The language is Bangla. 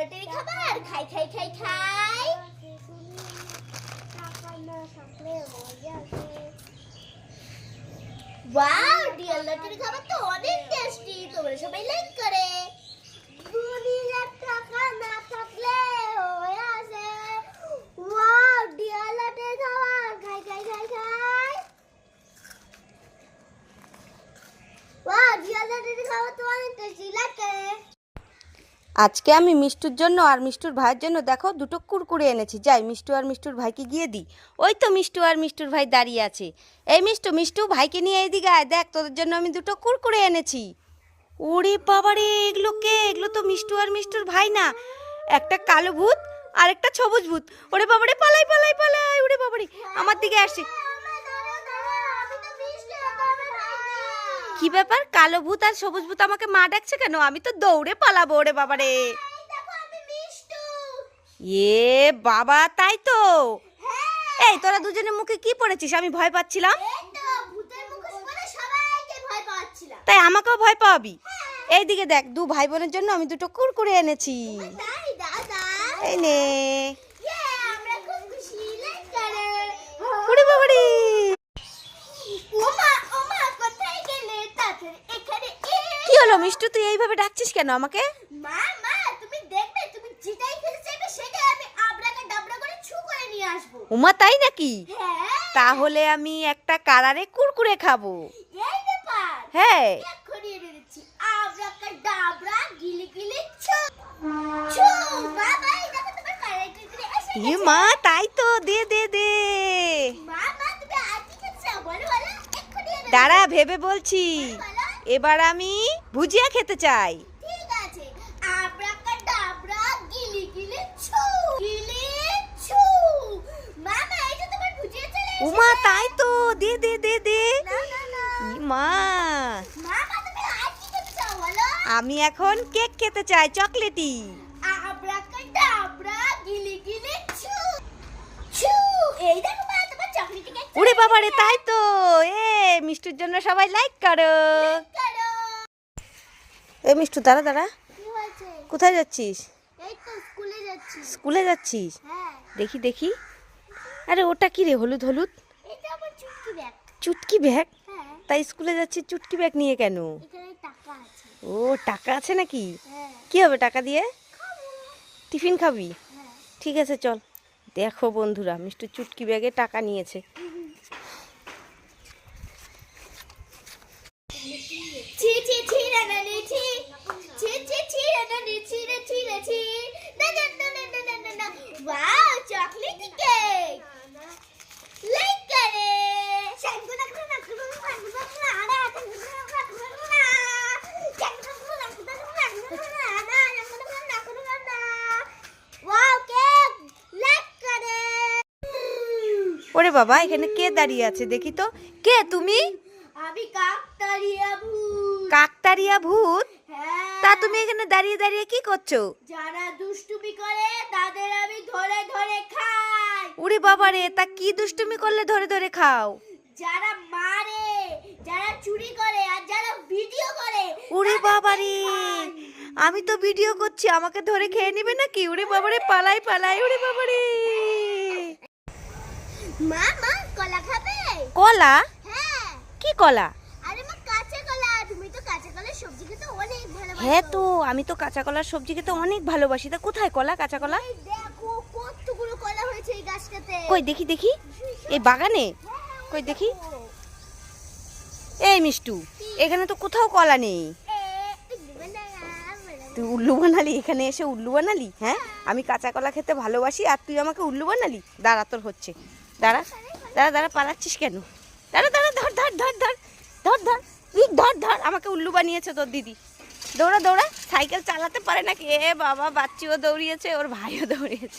লটারি খাবার? খাই খাই খাই খাই। ওয়াও ডিয়ার লটারি খাবার তো অনেক টেস্টি তোমরা সবাই লাইক করে দুনিয়ার টাকা না থাকলে হয়ে আসে ওয়াও ডিয়ার লটারি খাবার খাই খাই খাই খাই ওয়াও ডিয়ার লটারি খাবার তো অনেক টেস্টি লাইক করে আজকে আমি মিষ্টুর জন্য আর মিষ্টুর ভাইয়ের জন্য দেখো দুটো কুরকুরে এনেছি। যাই, মিষ্টু আর মিষ্টুর ভাইকে গিয়ে দিই। ওই তো মিষ্টু আর মিষ্টুর ভাই দাঁড়িয়ে আছে। এই মিষ্টু মিষ্টু ভাইকে নিয়ে এইদিকে আয়। দেখ, তোদের জন্য আমি দুটো কুরকুরে এনেছি। ওরে বাবারে, এগুলো কে? এগুলো তো মিষ্টু আর মিষ্টুর ভাই না। একটা কালো ভূত আর একটা সবুজ ভূত। ওরে বাবারে, পালাই পালাই পালাই, ওরে বাবারে। আমার দিকে আসছে। কি ব্যাপার? কালো ভূত আর সবুজ ভূত আমাকে মা ডাকছে কেন? আমি তো দৌড়ে পালাবো ওরে বাবারে। এ বাবা, তাই তো। এই, তোরা দুজনের মুখে কি পড়েছিস? আমি ভয় পাচ্ছিলাম। তাই আমাকেও ভয় পাওয়াবি? এইদিকে দেখ, দু ভাই বোনের জন্য আমি দুটো কুরকুরে এনেছি। এই নে ওরে বাবারে কি হলো মিষ্টু তুই এইভাবে ডাকছিস কেন আমাকে? মা মা তুমি দেখবে তুমি যেটাই খেতে চাইবে সেটাই আমি আবরাকে ডাবরা করে ছু করে নিয়ে আসব। উমা তাই নাকি? হ্যাঁ। তাহলে আমি একটা কারারে কুরকুরে খাব। এই ব্যাপার। হ্যাঁ। এক্ষুনি এনে দিচ্ছি। আবরাকা ডাবরা গিলি গিলি ছু ছু বাবা এই দেখো তোমার কারেক্ট করে এসে এ মা তাই তো দে দে দে। মা মা তুমি কি খেতে চাও বলো বলো দাঁড়া ভেবে বলছি। এবার আমি ভুজিয়া খেতে চাই। ঠিক আছে। আবরাকা গিলি গিলি ছু গিলি ছু। মামা এই যে তোমার ভুজিয়া চলে উমা তাই তো দে দে দে দে। মা। মামা তুমি আর কি খেতে চাও বলো? আমি এখন কেক খেতে চাই চকলেটি। আবরাকাডাবরা গিলি গিলি ছু ছু। এই দেখো মা তোমার চকলেট কেক ওরে বাবারে তাই তো এ মিষ্টুর জন্য সবাই লাইক করো। করো এ মিষ্টু, দাঁড়া দাঁড়া। কোথায় যাচ্ছিস? স্কুলে যাচ্ছিস? দেখি দেখি। আরে, ওটা কি রে, হলুদ হলুদ? চুটকি ব্যাগ তাই স্কুলে যাচ্ছিস, চুটকি ব্যাগ নিয়ে কেন? ও, টাকা আছে নাকি? কি হবে, টাকা দিয়ে? টিফিন খাবি? ঠিক আছে, চল। দেখো বন্ধুরা, মিষ্টু চুটকি ব্যাগে টাকা নিয়েছে। ওরে বাবা এখানে কে দাঁড়িয়ে আছে দেখি তো। কে তুমি? আমি কাকতারিয়া ভূত। কাকতারিয়া ভূত? হ্যাঁ। তা তুমি এখানে দাঁড়িয়ে দাঁড়িয়ে কি করছ? যারা দুষ্টুমি করে তাদের আমি ধরে ধরে খাই। ওরে বাবা রে তা কি দুষ্টুমি করলে ধরে ধরে খাও? যারা মারে যারা চুরি করে আর যারা ভিডিও করে ওরে বাবা রে আমি তো ভিডিও করছি আমাকে ধরে খেয়ে নিবে নাকি? ওরে বাবা রে পালাই পালাই ওরে বাবা রে। মা মা কলা খাবে? কলা? হ্যাঁ। কি কলা? আরে মা কাঁচা কলা তুমি তো কাঁচা কলার সবজি খেতে অনেক ভালোবাসো। হ্যাঁ তো আমি তো কাঁচা কলার সবজি খেতে অনেক ভালোবাসি। তা কোথায় কলা কাঁচা কলা? দেখো কতগুলো কলা হয়েছে এই গাছটাতে। কই দেখি দেখি। এই বাগানে? হ্যাঁ, হ্যাঁ, কই দেখি। এই মিষ্টু এখানে তো কোথাও কলা নেই। তুই উল্লু বানালি? এখানে এসে উল্লু বানালি? হ্যাঁ? আমি কাঁচা কলা খেতে ভালোবাসি আর তুই আমাকে উল্লু বানালি? দাঁড়া তোর হচ্ছে। দাঁড়া দাঁড়া দাঁড়া, পালাচ্ছিস কেন? দাঁড়া দাঁড়া, ধর ধর ধর ধর ধর ধর তুই ধর ধর, আমাকে উল্লু বানিয়েছে তোর দিদি। দৌড়া দৌড়া, সাইকেল চালাতে পারে নাকি? এ বাবা, বাচ্চিও দৌড়িয়েছে, ওর ভাইও দৌড়িয়েছে।